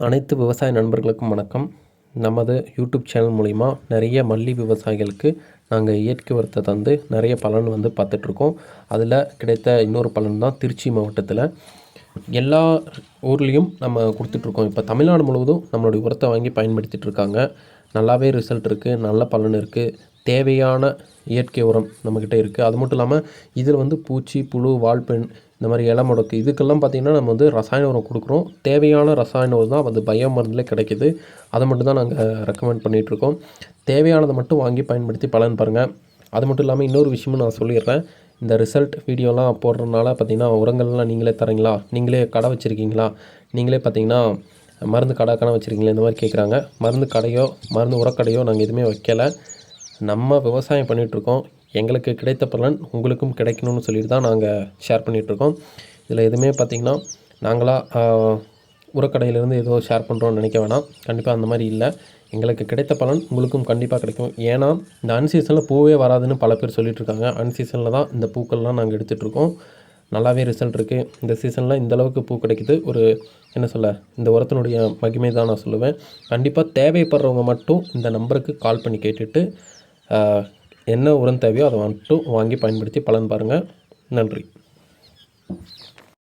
அனைத்து விவசாய நண்பர்களுக்கும் வணக்கம். நமது யூடியூப் சேனல் மூலிமா நிறைய மல்லி விவசாயிகளுக்கு நாங்கள் இயற்கை உரத்தை தந்து நிறைய பலன் வந்து பார்த்துட்ருக்கோம். அதில் கிடைத்த இன்னொரு பலன் தான் திருச்சி மாவட்டத்தில். எல்லா ஊர்லேயும் நம்ம கொடுத்துட்ருக்கோம். இப்போ தமிழ்நாடு முழுவதும் நம்மளுடைய உரத்தை வாங்கி பயன்படுத்திகிட்டு இருக்காங்க நல்லாவே ரிசல்ட் இருக்குது நல்ல பலன் இருக்குது தேவையான இயற்கை உரம் நம்மக்கிட்ட இருக்குது அது மட்டும் இல்லாமல் இதில் வந்து பூச்சி புழு வால்பெண் இந்த மாதிரி இலை முடக்கு இதுக்கெல்லாம் பார்த்திங்கன்னா நம்ம வந்து ரசாயன உரம் கொடுக்குறோம். தேவையான ரசாயன உரம் தான் வந்து பயோ மருந்தில் கிடைக்கிது. அதை மட்டும் தான் நாங்கள் ரெக்கமெண்ட் பண்ணிகிட்ருக்கோம் தேவையானதை மட்டும் வாங்கி பயன்படுத்தி பலன் பாருங்கள் அது மட்டும் இல்லாமல் இன்னொரு விஷயமும் நான் சொல்லிடுறேன். இந்த ரிசல்ட் வீடியோலாம் போடுறதுனால பார்த்திங்கன்னா உரங்கள்லாம் நீங்களே தரீங்களா? நீங்களே கடை வச்சுருக்கீங்களா? நீங்களே பார்த்தீங்கன்னா மருந்து கடை கடை வச்சுருக்கீங்களா? இந்த மாதிரி கேட்குறாங்க மருந்து கடையோ மருந்து உரக்கடையோ நாங்கள் எதுவுமே வைக்கலை. நம்ம விவசாயம் பண்ணிகிட்ருக்கோம் எங்களுக்கு கிடைத்த பலன் உங்களுக்கும் கிடைக்கணும்னு சொல்லிட்டு தான் நாங்கள் ஷேர் பண்ணிகிட்ருக்கோம் இதில் எதுவுமே பார்த்திங்கன்னா நாங்களாக உரக்கடையிலேருந்து ஏதோ ஷேர் பண்ணுறோன்னு நினைக்க வேணாம். கண்டிப்பாக அந்த மாதிரி இல்லை. எங்களுக்கு கிடைத்த பலன் உங்களுக்கும் கண்டிப்பாக கிடைக்கும். ஏன்னா இந்த அன்சீசனில் பூவே வராதுன்னு பல பேர் சொல்லிகிட்ருக்காங்க அன்சீசனில் தான் இந்த பூக்கள்லாம் நாங்கள் எடுத்துகிட்ருக்கோம் நல்லாவே ரிசல்ட் இருக்குது இந்த சீசனில் இந்தளவுக்கு பூ கிடைக்குது. ஒரு என்ன சொல்ல இந்த உரத்தினுடைய மகிமை தான் நான் சொல்லுவேன். கண்டிப்பாக தேவைப்படுறவங்க மட்டும் இந்த நம்பருக்கு கால் பண்ணி கேட்டுட்டு என்ன உரம் தேவையோ அதை மட்டும் வாங்கி பயன்படுத்தி பலன் பாருங்கள் நன்றி.